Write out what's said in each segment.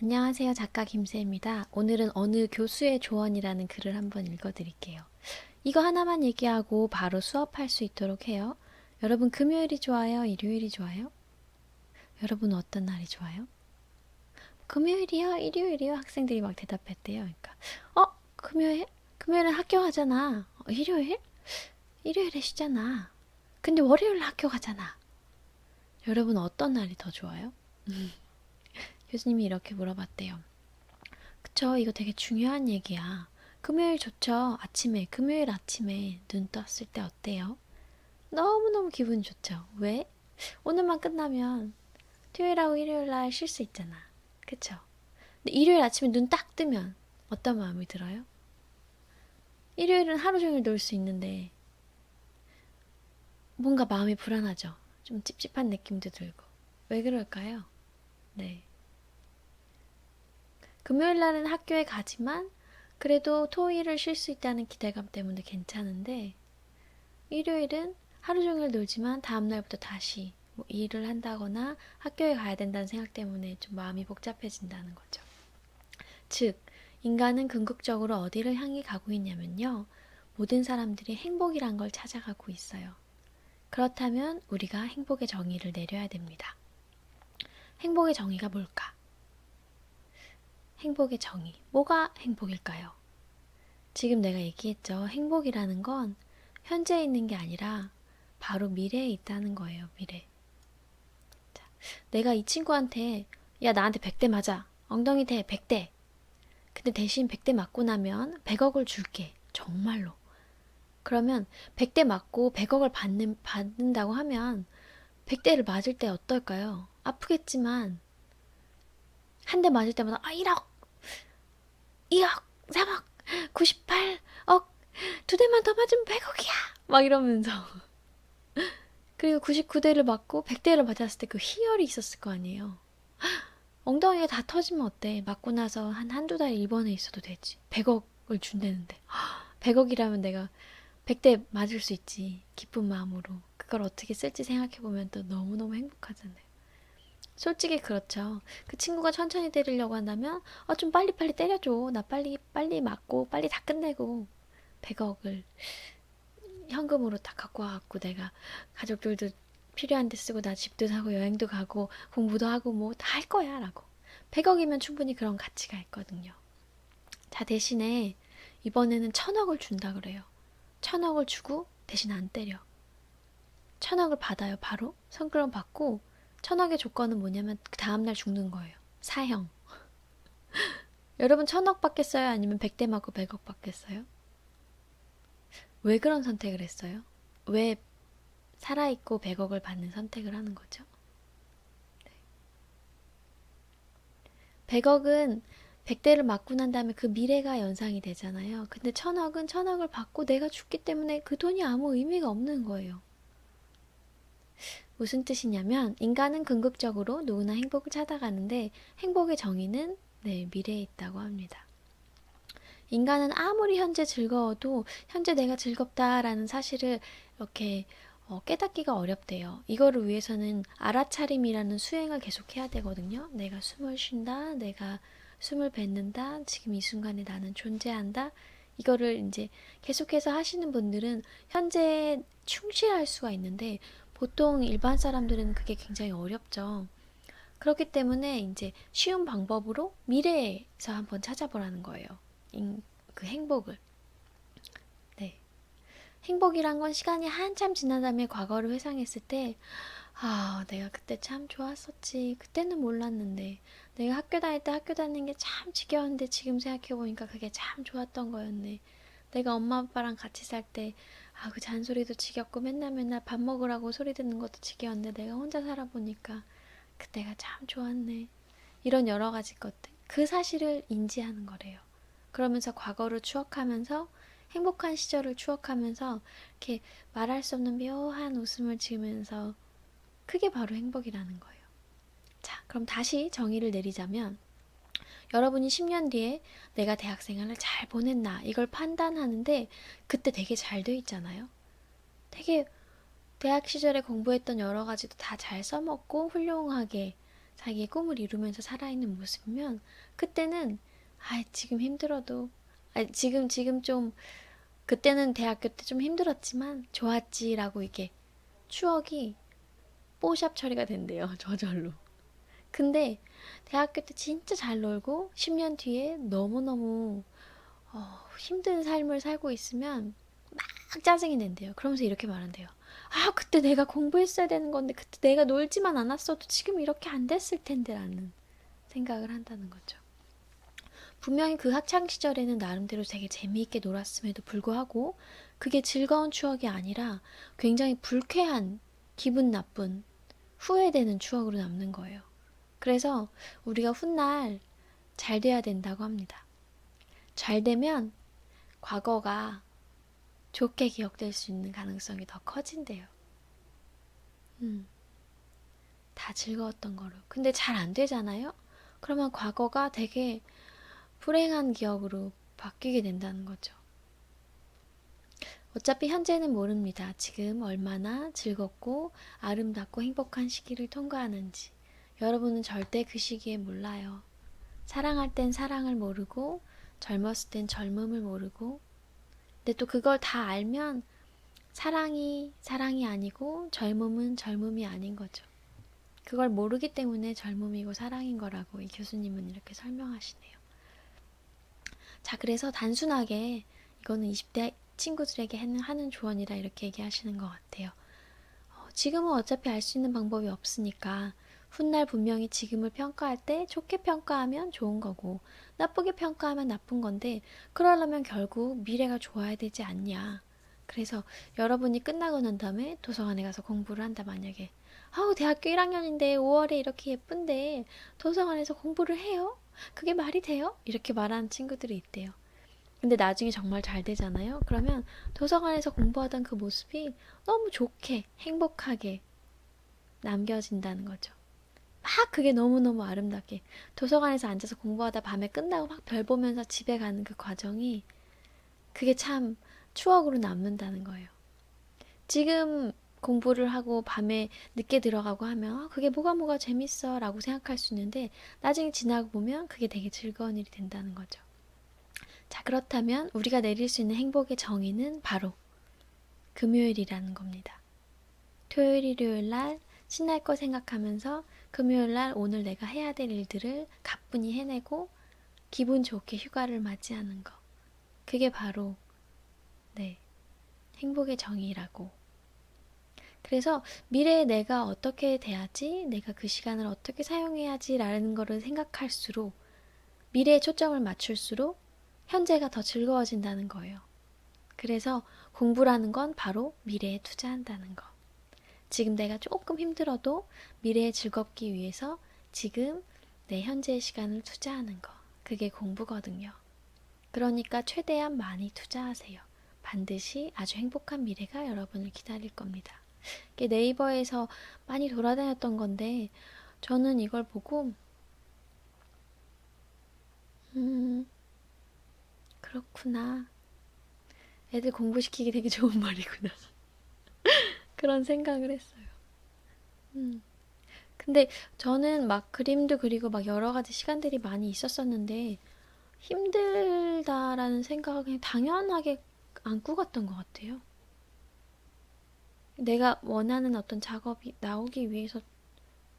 안녕하세요. 작가 김세입니다. 오늘은 어느 교수의 조언이라는 글을 한번 읽어드릴게요. 이거 하나만 얘기하고 바로 수업할 수 있도록 해요. 여러분, 금요일이 좋아요? 일요일이 좋아요? 여러분, 어떤 날이 좋아요? 금요일이요? 일요일이요? 학생들이 막 대답했대요. 그러니까, 어? 금요일? 금요일은 학교 가잖아. 어, 일요일? 일요일에 쉬잖아. 근데 월요일 학교 가잖아. 여러분, 어떤 날이 더 좋아요? 교수님이 이렇게 물어봤대요. 그쵸, 이거 되게 중요한 얘기야. 금요일 좋죠? 아침에, 금요일 아침에 눈 떴을 때 어때요? 너무너무 기분 좋죠? 왜? 오늘만 끝나면 토요일하고 일요일날 쉴 수 있잖아. 그쵸? 근데 일요일 아침에 눈 딱 뜨면 어떤 마음이 들어요? 일요일은 하루 종일 놀 수 있는데 뭔가 마음이 불안하죠? 좀 찝찝한 느낌도 들고. 왜 그럴까요? 네. 금요일 날은 학교에 가지만 그래도 토요일을 쉴 수 있다는 기대감 때문에 괜찮은데 일요일은 하루 종일 놀지만 다음 날부터 다시 뭐 일을 한다거나 학교에 가야 된다는 생각 때문에 좀 마음이 복잡해진다는 거죠. 즉, 인간은 궁극적으로 어디를 향해 가고 있냐면요. 모든 사람들이 행복이란 걸 찾아가고 있어요. 그렇다면 우리가 행복의 정의를 내려야 됩니다. 행복의 정의가 뭘까? 행복의 정의. 뭐가 행복일까요? 지금 내가 얘기했죠. 행복이라는 건 현재에 있는 게 아니라 바로 미래에 있다는 거예요. 미래. 자, 내가 이 친구한테 야 나한테 100대 맞아. 엉덩이 대 100대. 근데 대신 100대 맞고 나면 100억을 줄게. 정말로. 그러면 100대 맞고 100억을 받는, 받는다고 하면 100대를 맞을 때 어떨까요? 아프겠지만 한 대 맞을 때마다 아 1억 2억 3억 98억 두 대만 더 맞으면 100억이야. 막 이러면서. 그리고 99대를 맞고 100대를 맞았을 때 그 희열이 있었을 거 아니에요. 엉덩이가 다 터지면 어때? 맞고 나서 한 한두 달 입원해 있어도 되지. 100억을 준다는데. 100억이라면 내가 100대 맞을 수 있지. 기쁜 마음으로. 그걸 어떻게 쓸지 생각해보면 또 너무너무 행복하잖아요 솔직히 그렇죠. 그 친구가 천천히 때리려고 한다면, 어, 좀 빨리빨리 때려줘. 나 빨리, 빨리 맞고, 빨리 다 끝내고, 100억을 현금으로 다 갖고 와갖고 내가 가족들도 필요한 데 쓰고, 나 집도 사고, 여행도 가고, 공부도 하고, 뭐 다 할 거야. 라고. 100억이면 충분히 그런 가치가 있거든요. 자, 대신에, 이번에는 천억을 준다 그래요. 천억을 주고, 대신 안 때려. 천억을 받아요, 바로. 성그럼 받고, 천억의 조건은 뭐냐면 그 다음날 죽는 거예요. 사형. 여러분 천억 받겠어요? 아니면 백대 맞고 백억 받겠어요? 왜 그런 선택을 했어요? 왜 살아있고 백억을 받는 선택을 하는 거죠? 네. 백억은 백대를 맞고 난 다음에 그 미래가 연상이 되잖아요. 근데 천억은 천억을 받고 내가 죽기 때문에 그 돈이 아무 의미가 없는 거예요. 무슨 뜻이냐면 인간은 궁극적으로 누구나 행복을 찾아가는데 행복의 정의는 네, 미래에 있다고 합니다. 인간은 아무리 현재 즐거워도 현재 내가 즐겁다라는 사실을 이렇게 어, 깨닫기가 어렵대요. 이거를 위해서는 알아차림이라는 수행을 계속해야 되거든요. 내가 숨을 쉰다, 내가 숨을 뱉는다, 지금 이 순간에 나는 존재한다. 이거를 이제 계속해서 하시는 분들은 현재에 충실할 수가 있는데 보통 일반 사람들은 그게 굉장히 어렵죠. 그렇기 때문에 이제 쉬운 방법으로 미래에서 한번 찾아보라는 거예요. 그 행복을. 네. 행복이란 건 시간이 한참 지난 다음에 과거를 회상했을 때, 아, 내가 그때 참 좋았었지. 그때는 몰랐는데. 내가 학교 다닐 때 학교 다니는 게 참 지겨웠는데 지금 생각해보니까 그게 참 좋았던 거였네. 내가 엄마 아빠랑 같이 살 때 아, 그 잔소리도 지겹고 맨날 맨날 밥 먹으라고 소리 듣는 것도 지겨웠는데 내가 혼자 살아보니까 그때가 참 좋았네. 이런 여러 가지 것들. 그 사실을 인지하는 거래요. 그러면서 과거를 추억하면서 행복한 시절을 추억하면서 이렇게 말할 수 없는 묘한 웃음을 지으면서 그게 바로 행복이라는 거예요. 자, 그럼 다시 정의를 내리자면 여러분이 10년 뒤에 내가 대학 생활을 잘 보냈나 이걸 판단하는데 그때 되게 잘 돼 있잖아요. 되게 대학 시절에 공부했던 여러 가지도 다 잘 써먹고 훌륭하게 자기의 꿈을 이루면서 살아있는 모습이면 그때는 아 지금 힘들어도 아 지금 지금 좀 그때는 대학교 때 좀 힘들었지만 좋았지라고 이게 추억이 뽀샵 처리가 된대요 저절로. 근데 대학교 때 진짜 잘 놀고 10년 뒤에 너무너무 어, 힘든 삶을 살고 있으면 막 짜증이 낸대요. 그러면서 이렇게 말한대요. 아, 그때 내가 공부했어야 되는 건데, 그때 내가 놀지만 않았어도 지금 이렇게 안 됐을 텐데, 라는 생각을 한다는 거죠. 분명히 그 학창시절에는 나름대로 되게 재미있게 놀았음에도 불구하고, 그게 즐거운 추억이 아니라 굉장히 불쾌한, 기분 나쁜, 후회되는 추억으로 남는 거예요. 그래서 우리가 훗날 잘 돼야 된다고 합니다. 잘 되면 과거가 좋게 기억될 수 있는 가능성이 더 커진대요. 음, 다 즐거웠던 거로. 근데 잘 안 되잖아요? 그러면 과거가 되게 불행한 기억으로 바뀌게 된다는 거죠. 어차피 현재는 모릅니다. 지금 얼마나 즐겁고 아름답고 행복한 시기를 통과하는지. 여러분은 절대 그 시기에 몰라요. 사랑할 땐 사랑을 모르고, 젊었을 땐 젊음을 모르고, 근데 또 그걸 다 알면 사랑이 사랑이 아니고 젊음은 젊음이 아닌 거죠. 그걸 모르기 때문에 젊음이고 사랑인 거라고 이 교수님은 이렇게 설명하시네요. 자, 그래서 단순하게 이거는 20대 친구들에게 하는 조언이라 이렇게 얘기하시는 것 같아요. 어, 지금은 어차피 알 수 있는 방법이 없으니까 훗날 분명히 지금을 평가할 때 좋게 평가하면 좋은 거고 나쁘게 평가하면 나쁜 건데 그러려면 결국 미래가 좋아야 되지 않냐. 그래서 여러분이 끝나고 난 다음에 도서관에 가서 공부를 한다 만약에 아우 대학교 1학년인데 5월에 이렇게 예쁜데 도서관에서 공부를 해요? 그게 말이 돼요? 이렇게 말하는 친구들이 있대요. 근데 나중에 정말 잘 되잖아요. 그러면 도서관에서 공부하던 그 모습이 너무 좋게 행복하게 남겨진다는 거죠. 막 그게 너무너무 아름답게 도서관에서 앉아서 공부하다 밤에 끝나고 막 별 보면서 집에 가는 그 과정이 그게 참 추억으로 남는다는 거예요. 지금 공부를 하고 밤에 늦게 들어가고 하면 아, 그게 뭐가 뭐가 재밌어 라고 생각할 수 있는데 나중에 지나고 보면 그게 되게 즐거운 일이 된다는 거죠. 자, 그렇다면 우리가 내릴 수 있는 행복의 정의는 바로 금요일이라는 겁니다. 토요일, 일요일 날 신날 거 생각하면서 금요일 날 오늘 내가 해야 될 일들을 가뿐히 해내고 기분 좋게 휴가를 맞이하는 거. 그게 바로 네. 행복의 정의라고. 그래서 미래에 내가 어떻게 돼야지, 내가 그 시간을 어떻게 사용해야지라는 거를 생각할수록 미래에 초점을 맞출수록 현재가 더 즐거워진다는 거예요. 그래서 공부라는 건 바로 미래에 투자한다는 거. 지금 내가 조금 힘들어도 미래에 즐겁기 위해서 지금 내 현재의 시간을 투자하는 거. 그게 공부거든요. 그러니까 최대한 많이 투자하세요. 반드시 아주 행복한 미래가 여러분을 기다릴 겁니다. 네이버에서 많이 돌아다녔던 건데, 저는 이걸 보고, 음, 그렇구나. 애들 공부시키기 되게 좋은 말이구나. 그런 생각을 했어요. 음. 근데 저는 막 그림도 그리고 막 여러 가지 시간들이 많이 있었었는데 힘들다라는 생각을 그냥 당연하게 안고 갔던 것 같아요. 내가 원하는 어떤 작업이 나오기 위해서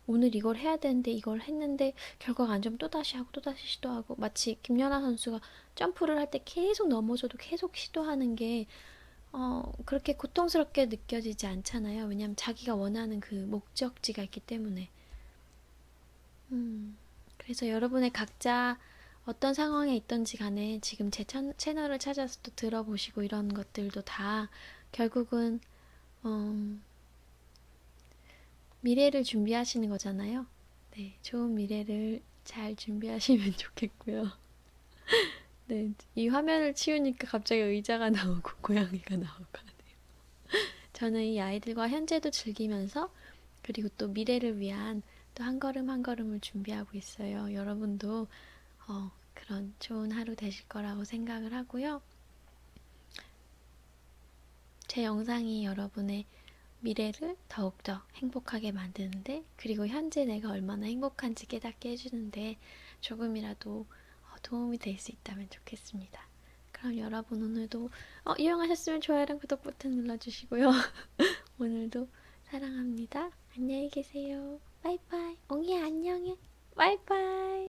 오늘 이걸 해야 되는데 이걸 했는데 결과가 안 좋으면 또다시 하고 또다시 시도하고 마치 김연아 선수가 점프를 할 때 계속 넘어져도 계속 시도하는 게 어, 그렇게 고통스럽게 느껴지지 않잖아요. 왜냐하면 자기가 원하는 그 목적지가 있기 때문에. 음, 그래서 여러분의 각자 어떤 상황에 있던지 간에 지금 제 채널을 찾아서 또 들어보시고 이런 것들도 다 결국은 음, 미래를 준비하시는 거잖아요. 네, 좋은 미래를 잘 준비하시면 좋겠고요. 네, 이 화면을 치우니까 갑자기 의자가 나오고 고양이가 나오고 하네요. 저는 이 아이들과 현재도 즐기면서 그리고 또 미래를 위한 또 한 걸음 한 걸음을 준비하고 있어요. 여러분도 어, 그런 좋은 하루 되실 거라고 생각을 하고요. 제 영상이 여러분의 미래를 더욱더 행복하게 만드는데 그리고 현재 내가 얼마나 행복한지 깨닫게 해주는데 조금이라도 어, 도움이 될수 있다면 좋겠습니다. 그럼 여러분 오늘도 어, 이용하셨으면 좋아요랑 구독 버튼 눌러주시고요. 오늘도 사랑합니다. 안녕히 계세요. 바이바이. 옹이 안녕해. 바이바이.